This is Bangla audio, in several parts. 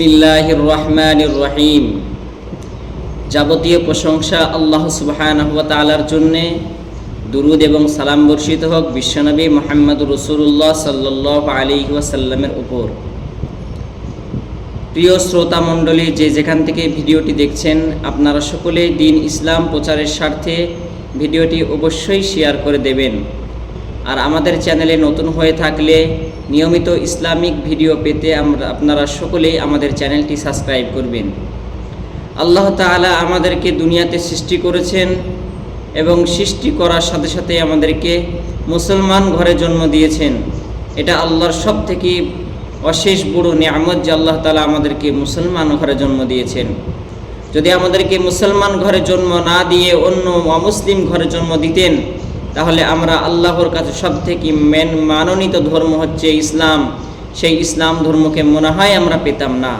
বিসমিল্লাহির রহমানির রহিম যাবতীয় প্রশংসা আল্লাহ তাআলার জন্যে। দুরুদ এবং সালাম বর্ষিত হোক বিশ্বনবী মোহাম্মদ রসুল্লাহ সাল্লাহ আলী ওয়াসাল্লামের উপর। প্রিয় শ্রোতা মণ্ডলী, যে যেখান থেকে ভিডিওটি দেখছেন, আপনারা সকলে দিন ইসলাম প্রচারের স্বার্থে ভিডিওটি অবশ্যই শেয়ার করে দেবেন। আর আমাদের চ্যানেলে নতুন হয়ে থাকলে নিয়মিত ইসলামিক ভিডিও পেতে আমরা আপনারা সকলেই আমাদের চ্যানেলটি সাবস্ক্রাইব করবেন। আল্লাহ তাআলা আমাদেরকে দুনিয়াতে সৃষ্টি করেছেন এবং সৃষ্টি করার সাথে সাথে আমাদেরকে মুসলমান ঘরে জন্ম দিয়েছেন। এটা আল্লাহর সব থেকে অশেষ বড় নিয়ামত যে আল্লাহ তালা আমাদেরকে মুসলমান ঘরে জন্ম দিয়েছেন। যদি আমাদেরকে মুসলমান ঘরে জন্ম না দিয়ে অন্য অমুসলিম ঘরে জন্ম দিতেন তাহলে আমরা আল্লাহর কাছে সব থেকে মেন মাননীত ধর্ম হচ্ছে ইসলাম। সেই ইসলাম ধর্মকে মনে হয় আমরা পেতাম না।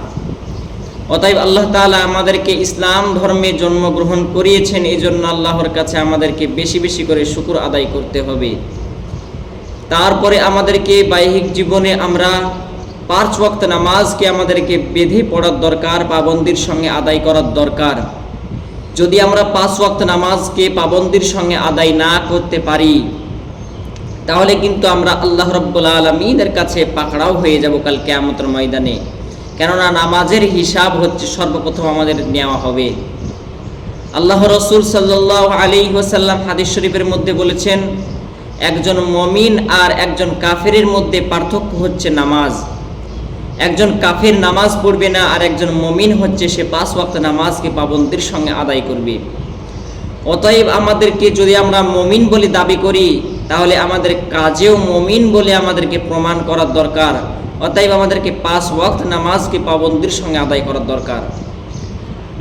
অতএব আল্লাহ তালা আমাদেরকে ইসলাম ধর্মে জন্মগ্রহণ করিয়েছেন এই জন্য আল্লাহর কাছে আমাদেরকে বেশি বেশি করে শুকুর আদায় করতে হবে। তারপরে আমাদেরকে বাহ্যিক জীবনে আমরা পাঁচ ওয়াক্ত নামাজকে আমাদেরকে বেঁধে পড়ার দরকার, পাবন্দির সঙ্গে আদায় করার দরকার। যদি আমরা পাঁচ ওয়াক্ত নামাজকে পাবন্দির সঙ্গে আদায় না করতে পারি, তাহলে কিন্তু আমরা আল্লাহ রব্বুল আলমিনের কাছে পাকড়াও হয়ে যাব কাল কেয়ামতের ময়দানে। কেননা নামাজের হিসাব হচ্ছে সর্বপ্রথম আমাদের নেওয়া হবে। আল্লাহ রসুল সাল্লাহ আলী ওসাল্লাম হাদিস শরীফের মধ্যে বলেছেন, একজন মমিন আর একজন কাফেরের মধ্যে পার্থক্য হচ্ছে নামাজ। একজন কাফের নামাজ পড়বে না, আর একজন মমিন হচ্ছে সে পাঁচ ওয়াক্ত নামাজকে পাবন্দির সঙ্গে আদায় করবে। অতএব আমাদেরকে যদি আমরা মমিন বলে দাবি করি, তাহলে আমাদের কাজেও মমিন বলে আমাদেরকে প্রমাণ করার দরকার। অতএব আমাদেরকে পাঁচ ওয়াক্ত নামাজকে পাবন্দির সঙ্গে আদায় করার দরকার।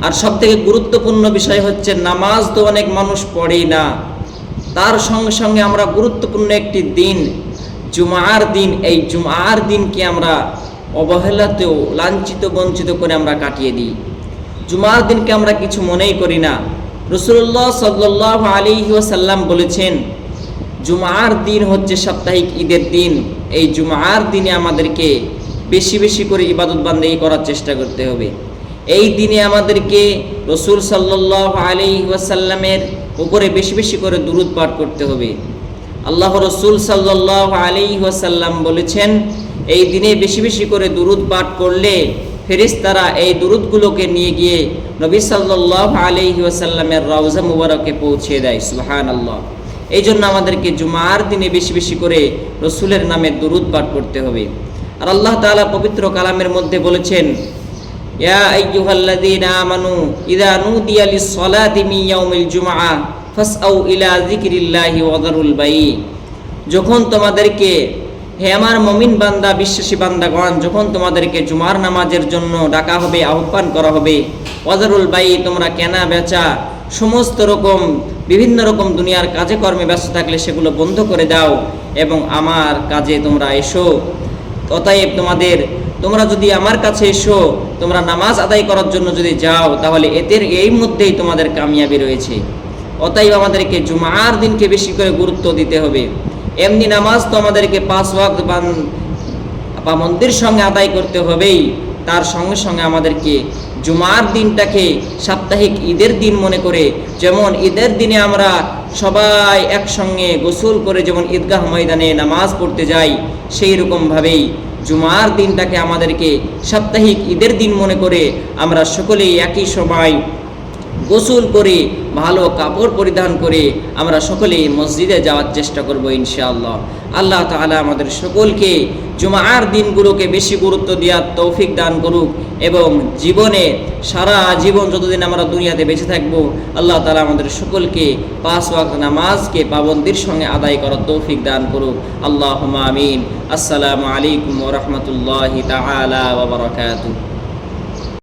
আর সব থেকে গুরুত্বপূর্ণ বিষয় হচ্ছে, নামাজ তো অনেক মানুষ পড়েই না। তার সঙ্গে সঙ্গে আমরা গুরুত্বপূর্ণ একটি দিন, জুমার দিন। এই জুমার দিনকে আমরা অবহেলাতেও লাঞ্ছিত, বঞ্চিত করে আমরা কাটিয়ে দিই। জুমার দিনকে আমরা কিছু মনেই করি না। রসুল্লাহ সাল্লাহ আলী ওসাল্লাম বলেছেন, জুমার দিন হচ্ছে সাপ্তাহিক ঈদের দিন। এই জুমার দিনে আমাদেরকে বেশি বেশি করে ইবাদত বান্দেগি করার চেষ্টা করতে হবে। এই দিনে আমাদেরকে রসুল সাল্লাহ আলী ওয়াসাল্লামের উপরে বেশি বেশি করে দুরুদ পাঠ করতে হবে। আল্লাহ রসুল সাল্লাহ আলী ওয়াসাল্লাম বলেছেন এই দিনে বেশি বেশি করে দুরুদ পাঠ করলে ফেরিস্তারা এই দুরুদগুলোকে নিয়ে গিয়ে নবী সাল্লাহ আলী ওয়াসাল্লামের রওজা মুবারকে পৌঁছে দেয় সুহান আল্লাহ এই জন্য আমাদেরকে জুমার দিনে বেশি বেশি করে রসুলের নামে দুরুদ পাঠ করতে হবে। আর আল্লাহ তালা পবিত্র কালামের মধ্যে বলেছেন ইলা বাই যখন তোমাদেরকে হে আমার মমিন বান্দা, বিশ্বাসী বান্দাগণ, যখন তোমাদেরকে জুমার নামাজের জন্য ডাকা হবে, আহ্বান করা হবে, ওয়াজারুল বাই, তোমরা কেনা, বেচা, সমস্ত রকম, বিভিন্ন রকম দুনিয়ার কাজে কর্মে ব্যস্ত থাকলে সেগুলো বন্ধ করে দাও এবং আমার কাজে তোমরা এসো। অতএব তোমাদের, তোমরা যদি আমার কাছে এসো, তোমরা নামাজ আদায় করার জন্য যদি যাও, তাহলে এদের এই মধ্যেই তোমাদের কামিয়াবি রয়েছে। অতএব আমাদেরকে জুমার দিনকে বেশি করে গুরুত্ব দিতে হবে। এমনি নামাজ তো আমাদেরকে পাঁচ ওয়াক্ত পাবন্দির সঙ্গে আদায় করতে হবেই। তার সঙ্গে সঙ্গে আমাদেরকে জুমার দিনটাকে সাপ্তাহিক ঈদের দিন মনে করে, যেমন ঈদের দিনে আমরা সবাই একসঙ্গে গোসল করে যেমন ঈদগাহ ময়দানে নামাজ পড়তে যাই, সেই রকমভাবেই জুমার দিনটাকে আমাদেরকে সাপ্তাহিক ঈদের দিন মনে করে আমরা সকলেই একই সময় গোসল করে, ভালো কাপড় পরিধান করে আমরা সকলেই মসজিদে যাওয়ার চেষ্টা করব ইনশাআল্লাহ। আল্লাহ তাআলা আমাদের সকলকে জুমার দিনগুলোকে বেশি গুরুত্ব দেওয়ার তৌফিক দান করুক এবং জীবনে সারা জীবন যতদিন আমরা দুনিয়াতে বেঁচে থাকব, আল্লাহ তাআলা আমাদের সকলকে পাঁচ ওয়াক্ত নামাজকে পাবন্দির সঙ্গে আদায় করার তৌফিক দান করুক। আল্লাহ আমিন। আসসালামু আলাইকুম ওরহমতুল্লাহ তাআলা ওয়া বারাকাতুহু।